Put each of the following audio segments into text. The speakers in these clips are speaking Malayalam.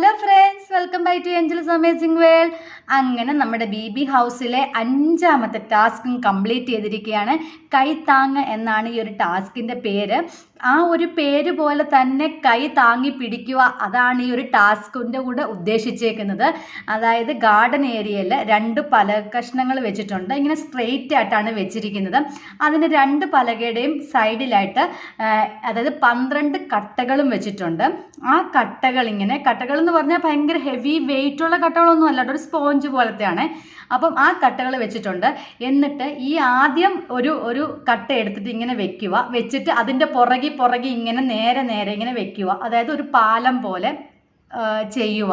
Hello friends welcome by to Angel's amazing world അങ്ങനെ നമ്മുടെ ബി ബി ഹൗസിലെ അഞ്ചാമത്തെ ടാസ്കും കംപ്ലീറ്റ് ചെയ്തിരിക്കുകയാണ്. കൈത്താങ് എന്നാണ് ഈ ഒരു ടാസ്കിന്റെ പേര്. ആ ഒരു പേര് പോലെ തന്നെ കൈ താങ്ങി പിടിക്കുക. അതാണ് ഈ ഒരു ടാസ്കിന്റെ കൂടെ ഉദ്ദേശിച്ചേക്കുന്നത്. അതായത് ഗാർഡൻ ഏരിയയിൽ രണ്ട് പല കഷ്ണങ്ങൾ വെച്ചിട്ടുണ്ട്. ഇങ്ങനെ സ്ട്രെയിറ്റ് ആയിട്ടാണ് വെച്ചിരിക്കുന്നത്. അതിന് രണ്ട് പലകയുടെയും സൈഡിലായിട്ട് അതായത് പന്ത്രണ്ട് കട്ടകളും വെച്ചിട്ടുണ്ട്. ആ കട്ടകൾ ഇങ്ങനെ കട്ടകൾ എന്ന് പറഞ്ഞാൽ ഭയങ്കര ഹെവി വെയിറ്റ് ഉള്ള കട്ടകളൊന്നും അല്ല ഒരു സ്പോഞ്ച് പോലത്തെയാണ്. അപ്പം ആ കട്ടകൾ വെച്ചിട്ടുണ്ട്. എന്നിട്ട് ഈ ആദ്യം ഒരു ഒരു കട്ട എടുത്തിട്ട് ഇങ്ങനെ വെക്കുക. വെച്ചിട്ട് അതിന്റെ പുറകി പുറകി ഇങ്ങനെ നേരെ നേരെ ഇങ്ങനെ വെക്കുക. അതായത് ഒരു പാലം പോലെ ചെയ്യുക.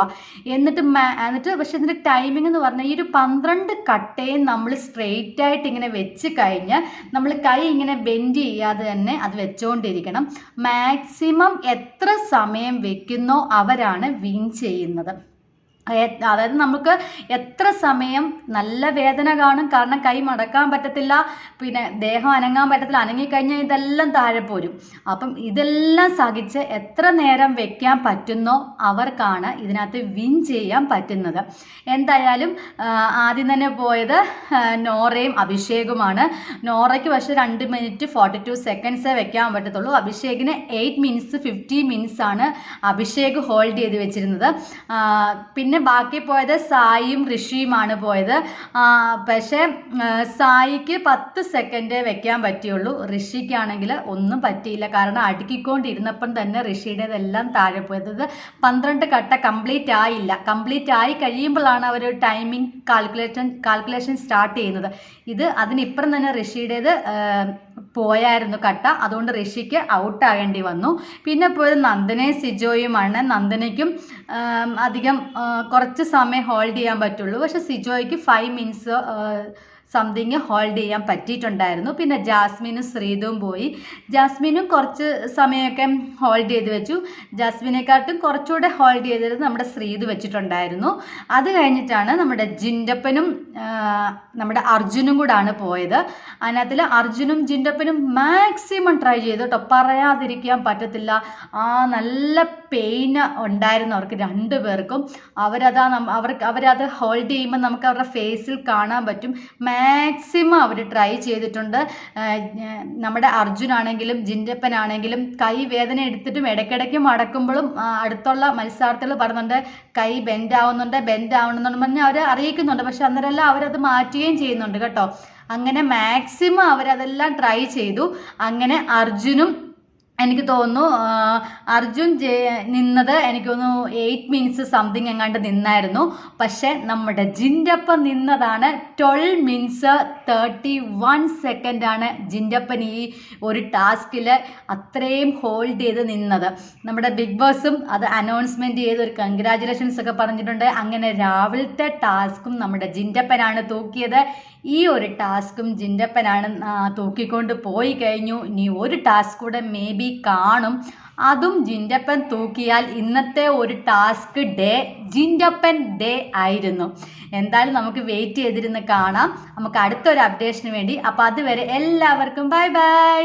എന്നിട്ട് എന്നിട്ട് പക്ഷെ ഇതിന്റെ ടൈമിംഗ് എന്ന് പറഞ്ഞാൽ ഈ ഒരു പന്ത്രണ്ട് കട്ടയും നമ്മൾ സ്ട്രെയിറ്റ് ആയിട്ട് ഇങ്ങനെ വെച്ച് കഴിഞ്ഞ് നമ്മൾ കൈ ഇങ്ങനെ ബെൻഡ് ചെയ്യാതെ തന്നെ അത് വെച്ചുകൊണ്ടിരിക്കണം മാക്സിമം എത്ര സമയം വെക്കുന്നോ അവരാണ് വിൻ ചെയ്യുന്നത്. അതായത് നമുക്ക് എത്ര സമയം നല്ല വേദന കാണും കാരണം കൈ മടക്കാൻ പറ്റത്തില്ല പിന്നെ ദേഹം അനങ്ങാൻ പറ്റത്തില്ല അനങ്ങിക്കഴിഞ്ഞാൽ ഇതെല്ലാം താഴെ പോരും. അപ്പം ഇതെല്ലാം സഹിച്ച് എത്ര നേരം വെക്കാൻ പറ്റുന്നോ അവർക്കാണ് ഇതിനകത്ത് വിൻ ചെയ്യാൻ പറ്റുന്നത്. എന്തായാലും ആദ്യം തന്നെ പോയത് നോറയും അഭിഷേകുമാണ്. നോറയ്ക്ക് പക്ഷേ രണ്ട് മിനിറ്റ് ഫോർട്ടി ടു സെക്കൻഡ്സേ വെക്കാൻ പറ്റത്തുള്ളൂ. അഭിഷേകിന് എയ്റ്റ് മിനിറ്റ്സ് ഫിഫ്റ്റി മിനിറ്റ്സ് ആണ് അഭിഷേക് ഹോൾഡ് ചെയ്ത് വെച്ചിരുന്നത്. ആ, പിന്നെ ബാക്കി പോയത് സായിയും ഋഷിയുമാണ് പോയത്. പക്ഷേ സായിക്ക് പത്ത് സെക്കൻഡ് വെക്കാൻ പറ്റിയുള്ളൂ. ഋഷിക്കാണെങ്കിൽ ഒന്നും പറ്റിയില്ല. കാരണം അടുക്കിക്കൊണ്ടിരുന്നപ്പം തന്നെ ഋഷിയുടേതെല്ലാം താഴെ പോയത്. പന്ത്രണ്ട് കട്ട കംപ്ലീറ്റ് ആയില്ല. കംപ്ലീറ്റ് ആയി കഴിയുമ്പോഴാണ് അവർ ടൈമിംഗ് കാൽക്കുലേഷൻ കാൽക്കുലേഷൻ സ്റ്റാർട്ട് ചെയ്യുന്നത്. ഇത് അതിനിപ്പുറം തന്നെ ഋഷിയുടേത് പോയായിരുന്നു കട്ട. അതുകൊണ്ട് ഋഷിക്ക് ഔട്ട് ആകേണ്ടി വന്നു. പിന്നെ പോയത് നന്ദനെ സിജോയുമാണ് നന്ദനയ്ക്കും അധികം കുറച്ച് സമയം ഹോൾഡ് ചെയ്യാൻ പറ്റുള്ളൂ. പക്ഷെ സിജോയ്ക്ക് ഫൈവ് മിനിറ്റ്സ് സംതിങ് ഹോൾഡ് ചെയ്യാൻ പറ്റിയിട്ടുണ്ടായിരുന്നു. പിന്നെ ജാസ്മിനും ശ്രീതും പോയി. ജാസ്മിനും കുറച്ച് സമയമൊക്കെ ഹോൾഡ് ചെയ്ത് വെച്ചു. ജാസ്മിനെക്കാട്ടും കുറച്ചുകൂടെ ഹോൾഡ് ചെയ്തത് നമ്മുടെ ശ്രീത് വെച്ചിട്ടുണ്ടായിരുന്നു. അത് കഴിഞ്ഞിട്ടാണ് നമ്മുടെ ജിൻഡപ്പനും നമ്മുടെ അർജുനും കൂടാണ് പോയത്. അതിനകത്തിൽ അർജുനും ജിൻഡപ്പനും മാക്സിമം ട്രൈ ചെയ്തു കേട്ടോ. പറയാതിരിക്കാൻ പറ്റത്തില്ല. ആ നല്ല പെയിൻ ഉണ്ടായിരുന്നു അവർക്ക് രണ്ടു പേർക്കും. അവരതാ അവർക്ക് അവരത് ഹോൾഡ് ചെയ്യുമ്പോൾ നമുക്ക് അവരുടെ ഫേസിൽ കാണാൻ പറ്റും. മാക്സിമം അവർ ട്രൈ ചെയ്തിട്ടുണ്ട്. നമ്മുടെ അർജുനാണെങ്കിലും ജിൻഡപ്പനാണെങ്കിലും കൈ വേദന എടുത്തിട്ടും ഇടയ്ക്കിടയ്ക്ക് മടക്കുമ്പോഴും അടുത്തുള്ള മത്സരാർത്ഥികൾ പറയുന്നുണ്ട് കൈ ബെൻഡ് ആവുന്നുണ്ട് ബെൻഡ് ആവണമെന്നുണ്ട് പറഞ്ഞ് അവർ അറിയിക്കുന്നുണ്ട്. പക്ഷെ അന്നേരമെല്ലാം അവരത് മാറ്റുകയും ചെയ്യുന്നുണ്ട് കേട്ടോ. അങ്ങനെ മാക്സിമം അവരതെല്ലാം ട്രൈ ചെയ്തു. അങ്ങനെ അർജുനും എനിക്ക് തോന്നുന്നു അർജുൻ നിന്നത് എനിക്ക് തോന്നുന്നു എയ്റ്റ് മിനിറ്റ്സ് സംതിങ് എങ്ങാണ്ട് നിന്നായിരുന്നു. പക്ഷെ നമ്മുടെ ജിൻഡപ്പ നിന്നതാണ് ട്വൽവ് മിനിറ്റ്സ് തേർട്ടി വൺ സെക്കൻഡാണ് ജിൻഡപ്പൻ ഈ ഒരു ടാസ്കിൽ അത്രയും ഹോൾഡ് ചെയ്ത് നിന്നത്. നമ്മുടെ ബിഗ് ബോസും അത് അനൗൺസ്മെന്റ് ചെയ്ത് ഒരു കൺഗ്രാജുലേഷൻസ് ഒക്കെ പറഞ്ഞിട്ടുണ്ട്. അങ്ങനെ രാവിലത്തെ ടാസ്കും നമ്മുടെ ജിൻഡപ്പനാണ് തൂക്കിയത്. ഈ ഒരു ടാസ്കും ജിൻഡപ്പനാണ് ആ, തൂക്കിക്കൊണ്ട് പോയി കഴിഞ്ഞു. ഇനി ഒരു ടാസ്ക് കൂടെ മേ ബി കാണും. അതും ജിൻഡപ്പൻ തൂക്കിയാൽ ഇന്നത്തെ ഒരു ടാസ്ക് ഡേ ജിൻഡപ്പൻ ഡേ ആയിരുന്നു. എന്തായാലും നമുക്ക് വെയിറ്റ് ചെയ്തിരുന്ന് കാണാം. നമുക്ക് അടുത്തൊരു അപ്ഡേഷന് വേണ്ടി. അപ്പോൾ അതുവരെ എല്ലാവർക്കും ബൈ ബൈ